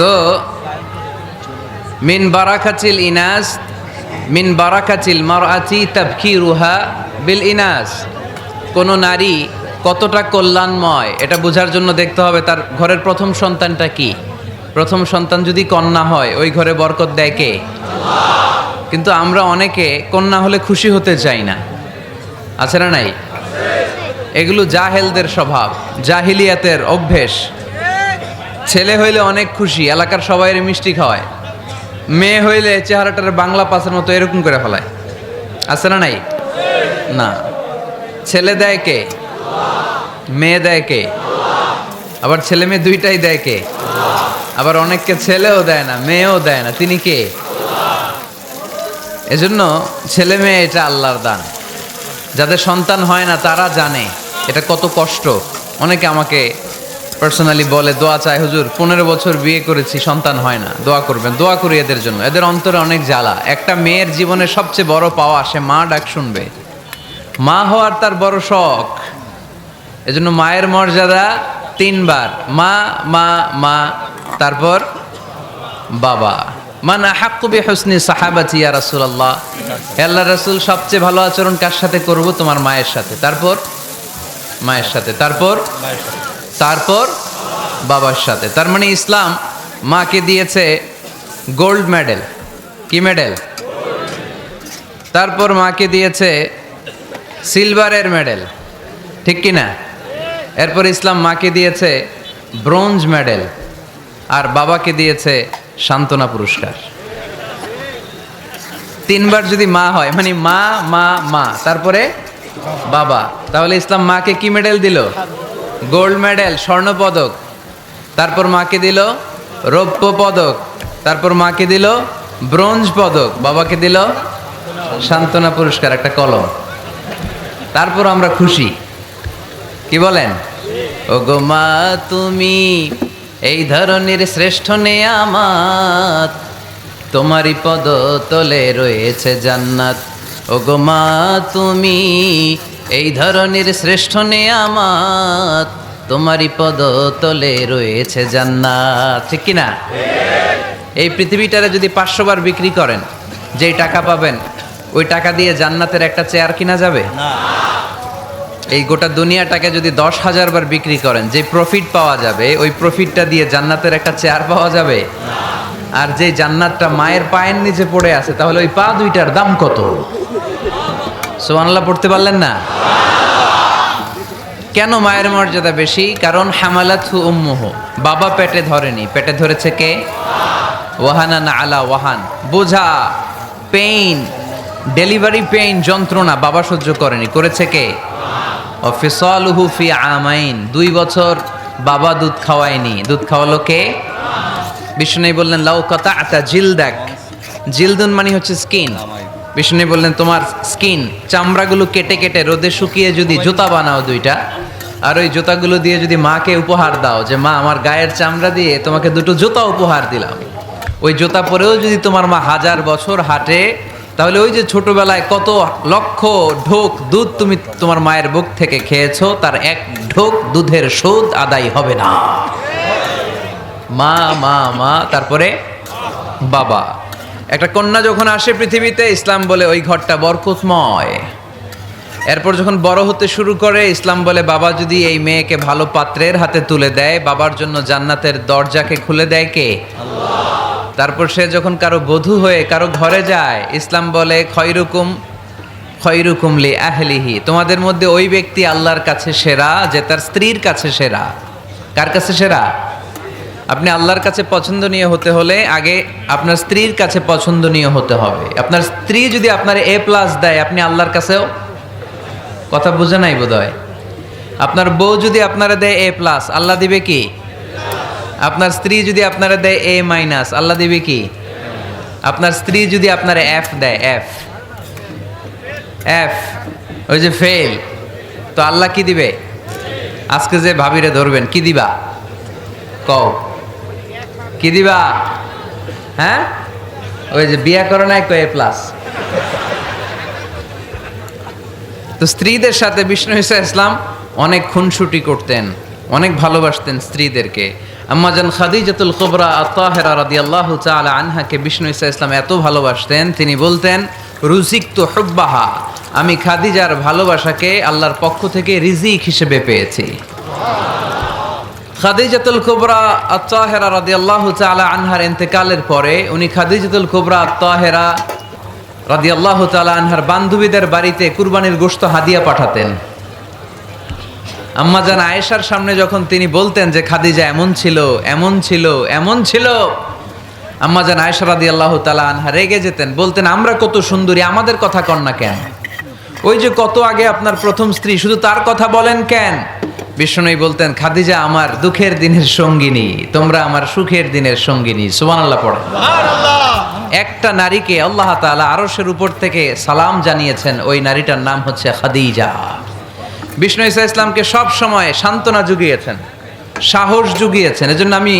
তো মিন বারাকাতিল ইনাস, মিন বারাকাতিল মারআতি তাবকিরুহা বিল ইনাস। কোন নারী কতটা কল্যাণময়, এটা বোঝার জন্য দেখতে হবে তার ঘরের প্রথম সন্তানটা কি। প্রথম সন্তান যদি কন্যা হয়, ওই ঘরে বরকত দেয় কে? কিন্তু আমরা অনেকে কন্যা হলে খুশি হতে চাই না। আছে না নাই? এগুলো জাহেলদের স্বভাব, জাহিলিয়াতের অভ্যেস। ছেলে হইলে অনেক খুশি, এলাকার সবাই মিষ্টি খাওয়ায়। মেয়ে হইলে চেহারাটার বাংলা পাসের মতো এরকম করে ফেলায়। আছে না নাই? না। ছেলে দেয় কে? মেয়ে দেয় কে? আবার ছেলে মেয়ে দুইটাই দেয় কে? আবার অনেককে ছেলেও দেয় না, মেয়েও দেয় না। তিনি কে? এজন্য ছেলে মেয়ে এটা আল্লাহর দান। যাদের সন্তান হয় না, তারা জানে। এটা কত কষ্ট। অনেকে আমাকে পার্সোনালি বলে, দোয়া চায় হুজুর, পনেরো বছর বিয়ে করেছি, সন্তান হয় না। দোয়া করবেন, দোয়া করি এদের জন্য। এদের অন্তরে অনেক জ্বালা। একটা মেয়ের জীবনে সবচেয়ে বড় পাওয়া, সে মা ডাক শুনবে। মা হওয়ার তার বড় শখ। এজন্য মায়ের মর্যাদা তিনবার। মা মা মা, তারপর বাবা। মান আহাক্কু বি হুসনি সাহাবাতি ইয়া রাসূলুল্লাহ। আল্লাহ রাসূল, সবচেয়ে ভালো আচরণ কার সাথে করব? তোমার মায়ের সাথে। তারপর? মায়ের সাথে। তারপর? তারপর? বাবার সাথে। তার মানে ইসলাম মাকে দিয়েছে গোল্ড মেডেল। কি মেডেল? তারপর মাকে দিয়েছে সিলভারের মেডেল। ঠিক কি না? এরপর ইসলাম মাকে দিয়েছে ব্রোঞ্জ মেডেল। আর বাবাকে দিয়েছে সান্ত্বনা পুরস্কার। তিনবার যদি মা হয় মানে মা মা মা, তারপরে বাবা, তাহলে ইসলাম মাকে কি মেডেল দিল? গোল্ড মেডেল স্বর্ণ পদক। তারপর মাকে দিল রৌপ্য পদক। তারপর মাকে দিল ব্রোঞ্জ পদক। বাবাকে দিল সান্ত্বনা পুরস্কার, একটা কলম। তারপর আমরা খুশি। কি বলেন? ও গো মা, তুমি এই ধরনের শ্রেষ্ঠ নেয়ামাত তোমারই পদ তলে রয়েছে জান্নাত। ও গো মা, তুমি এই ধরনের শ্রেষ্ঠ নেয়ামাত তোমারই পদ তলে রয়েছে জান্নাত। ঠিক কিনা? এই পৃথিবীটারে যদি পাঁচশো বার বিক্রি করেন, যেই টাকা পাবেন, ওই টাকা দিয়ে জান্নাতের একটা চেয়ার কিনা যাবে? এই গোটা দুনিয়াটাকে যদি দশ হাজার বার বিক্রি করেন, যে প্রফিট পাওয়া যাবে, ওই প্রফিটটা দিয়ে জান্নাতের একটা চেয়ার পাওয়া যাবে? আর যে জান্নাতটা মায়ের পায়ের নিচে পড়ে আছে, তাহলে ওই পা দুইটার দাম কত? সোমানাল্লাহ পড়তে পারলেন না? কেন মায়ের মর্যাদা বেশি? কারণ হামালাথু উম্মুহ, বাবা পেটে ধরেনি। পেটে ধরেছে কে? ওয়াহানা না আলা ওয়াহান। বোঝা পেইন ডেলিভারি পেইন যন্ত্রণা বাবা সহ্য করেনি। করেছে কে? অফিসালুহু ফি আমাইন, দুই বছর বাবা দুধ খাওয়ায়নি। দুধ খাওয়ালো কে? বিষ্ণু বললেন, লাউ কথা আতা জিল দেখ জিলদুন মানে হচ্ছে স্কিন। বিষ্ণু বললেন, তোমার স্কিন, চামড়াগুলো কেটে কেটে রোদে শুকিয়ে যদি জুতা বানাও দুইটা, আর ওই জুতাগুলো দিয়ে যদি মাকে উপহার দাও যে, মা, আমার গায়ের চামড়া দিয়ে তোমাকে দুটো জুতা উপহার দিলাম। ওই জুতা পরেও যদি তোমার মা হাজার বছর হাঁটে তাহলে ওই যে ছোটবেলায় কত লক্ষ ঢোক দুধ তুমি তোমার মায়ের বুক থেকে খেয়েছো, তার এক ঢোক দুধের শোধ আদায় হবে না। মা মা মা, তারপরে বাবা। একটা কন্যা যখন আসে পৃথিবীতে, ইসলাম বলে ওই ঘরটা বরকতময়। এরপর যখন বড় হতে শুরু করে, ইসলাম বলে, বাবা যদি এই মেয়েকে ভালো পাত্রের হাতে তুলে দেয়, বাবার জন্য জান্নাতের দরজাকে খুলে দেয় কে? তারপর সে যখন কারও বধূ হয়ে কারও ঘরে যায়, ইসলাম বলে, খয়রুকুম খয়রুকুম লি আহলিহি। তোমাদের মধ্যে ওই ব্যক্তি আল্লাহর কাছে সেরা যে তার স্ত্রীর কাছে সেরা। কার কাছে সেরা? আপনি আল্লাহর কাছে পছন্দনীয় হতে হলে আগে আপনার স্ত্রীর কাছে পছন্দনীয় হতে হবে। আপনার স্ত্রী যদি আপনার এ প্লাস দেয়, আপনি আল্লাহর কাছেও? কথা বুঝে নাই বোধ আপনার বউ যদি আপনারা দেয় এ প্লাস, আল্লাহ দিবে কি? আপনার স্ত্রী যদি আপনারা দেয় এ মাইনাস আল্লাহ দিবে কি? আপনার স্ত্রী যদি আপনার এফ দেয় এফ এফ ওই যে ফেল তো আল্লাহ কি দিবে? আজকে যে ভাবিরে ধরবেন, কি দিবা? কও। কি দিবা? হ্যাঁ? ওই যে বিয়া করো না এ প্লাস তো স্ত্রীদের সাথে বিষ্ণু ইসা ইসলাম অনেক খুনসুটি করতেন। অনেক ভালোবাসতেন স্ত্রীদেরকে। আম্মাজান খাদিজাতুল কুবরা আত্তাহেরা আল্লাহ তাআলা আনহাকে বিষ্ণু ইসা ইসলাম এত ভালোবাসতেন, তিনি বলতেন রুজিক তো হুব্বাহা, আমি খাদিজার ভালোবাসাকে আল্লাহর পক্ষ থেকে রিজিক হিসেবে পেয়েছি। খাদিজাতুল কুবরা আত্তাহেরা আল্লাহ তাআলা আনহার ইন্তেকালের পরে উনি খাদিজাতুল কুবরা আত্তাহেরা আল্লাহ তাআলা আনহার বান্ধবীদের বাড়িতে কুরবানির গোশত হাদিয়া পাঠাতেন। আম্মাজান আয়েশার সামনে যখন তিনি বলতেন যে খাদিজা এমন ছিল এমন ছিল এমন ছিল আম্মাজান আয়েশা রাদিয়াল্লাহু তালা আনহা রেগে যেতেন বলতেন আমরা কত সুন্দরী আমাদের কথা কন না কেন? ওই যে কত আগে আপনার প্রথম স্ত্রী শুধু তার কথা বলেন কেন? বিষ্ণুই বলতেন খাদিজা আমার দুঃখের দিনের সঙ্গিনী তোমরা আমার সুখের দিনের সঙ্গিনী। সুবহানাল্লাহ পড়ে একটা নারীকে আল্লাহ তালা আরসের উপর থেকে সালাম জানিয়েছেন ওই নারীটার নাম হচ্ছে খাদিজা। বিষ্ণু ইসা ইসলামকে সব সময় সান্ত্বনা জুগিয়েছেন, সাহস জুগিয়েছেন। এজন্য আমি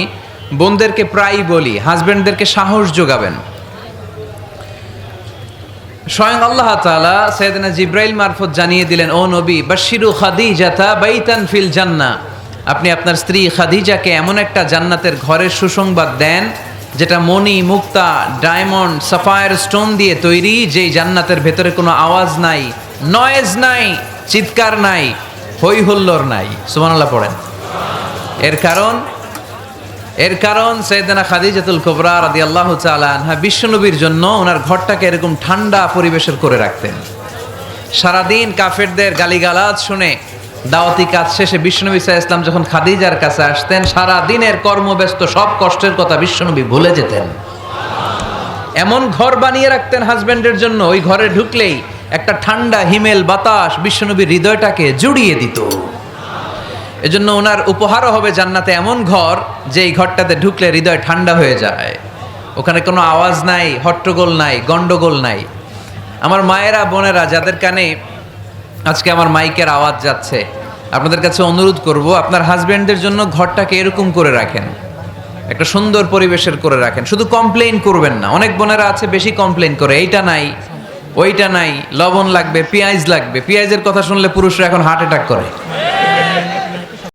বোনদেরকে প্রায়ই বলি, হাজবেন্ডদেরকে সাহস যোগাবেন স্বয়ং আল্লাহ তাআলা সৈয়দনা জিব্রাইল মারফত জানিয়ে দিলেন, ও নবী বাশিরু খাদিজাতা বাইতান ফিল জান্না। আপনি আপনার স্ত্রী খাদিজাকে এমন একটা জান্নাতের ঘরের সুসংবাদ দেন, যেটা মণি, মুক্তা, ডায়মন্ড, সাফায়ার স্টোন দিয়ে তৈরি, যেই জান্নাতের ভেতরে কোনো আওয়াজ নাই। নয়েজ নাই, চিৎকার নাই হই হুল্লোর নাই। সুবহানাল্লাহ পড়েন। এর কারণ এর কারণ সৈয়দনা খাদিজাতুল কুবরা রাদিয়াল্লাহু তাআলা আনহা বিশ্বনবীর জন্য ওনার ঘরটাকে এরকম ঠান্ডা পরিবেশের করে রাখতেন। সারাদিন কাফেরদের গালিগালাজ শুনে দাওয়াতি কাজ শেষে বিশ্বনবী সাল্লাল্লাহু ইসলাম যখন খাদিজার কাছে আসতেন সারা দিনের কর্মব্যস্ত সব কষ্টের কথা বিশ্বনবী ভুলে যেতেন। এমন ঘর বানিয়ে রাখতেন হাজব্যান্ডের জন্য, ওই ঘরে ঢুকলেই একটা ঠান্ডা, হিমেল বাতাস বিশ্বনবীর হৃদয়টাকে জুড়িয়ে দিত। এজন্য ওনার উপহারও হবে জান্নাতে এমন ঘর যে এই ঘরটাতে ঢুকলে হৃদয় ঠান্ডা হয়ে যায়। ওখানে কোনো আওয়াজ নাই, হট্টগোল নাই গন্ডগোল নাই। আমার মায়েরা, বোনেরা যাদের কানে আজকে আমার মাইকের আওয়াজ যাচ্ছে, আপনাদের কাছে অনুরোধ করব, আপনার হাজবেন্ডদের জন্য ঘরটাকে এরকম করে রাখেন। একটা সুন্দর পরিবেশের করে রাখেন। শুধু কমপ্লেন করবেন না, অনেক বোনেরা আছে বেশি কমপ্লেন করে, এইটা নাই। ওইটা নাই লবণ লাগবে পেঁয়াজ লাগবে। পেঁয়াজের কথা শুনলে পুরুষরা এখন হার্ট অ্যাটাক করে।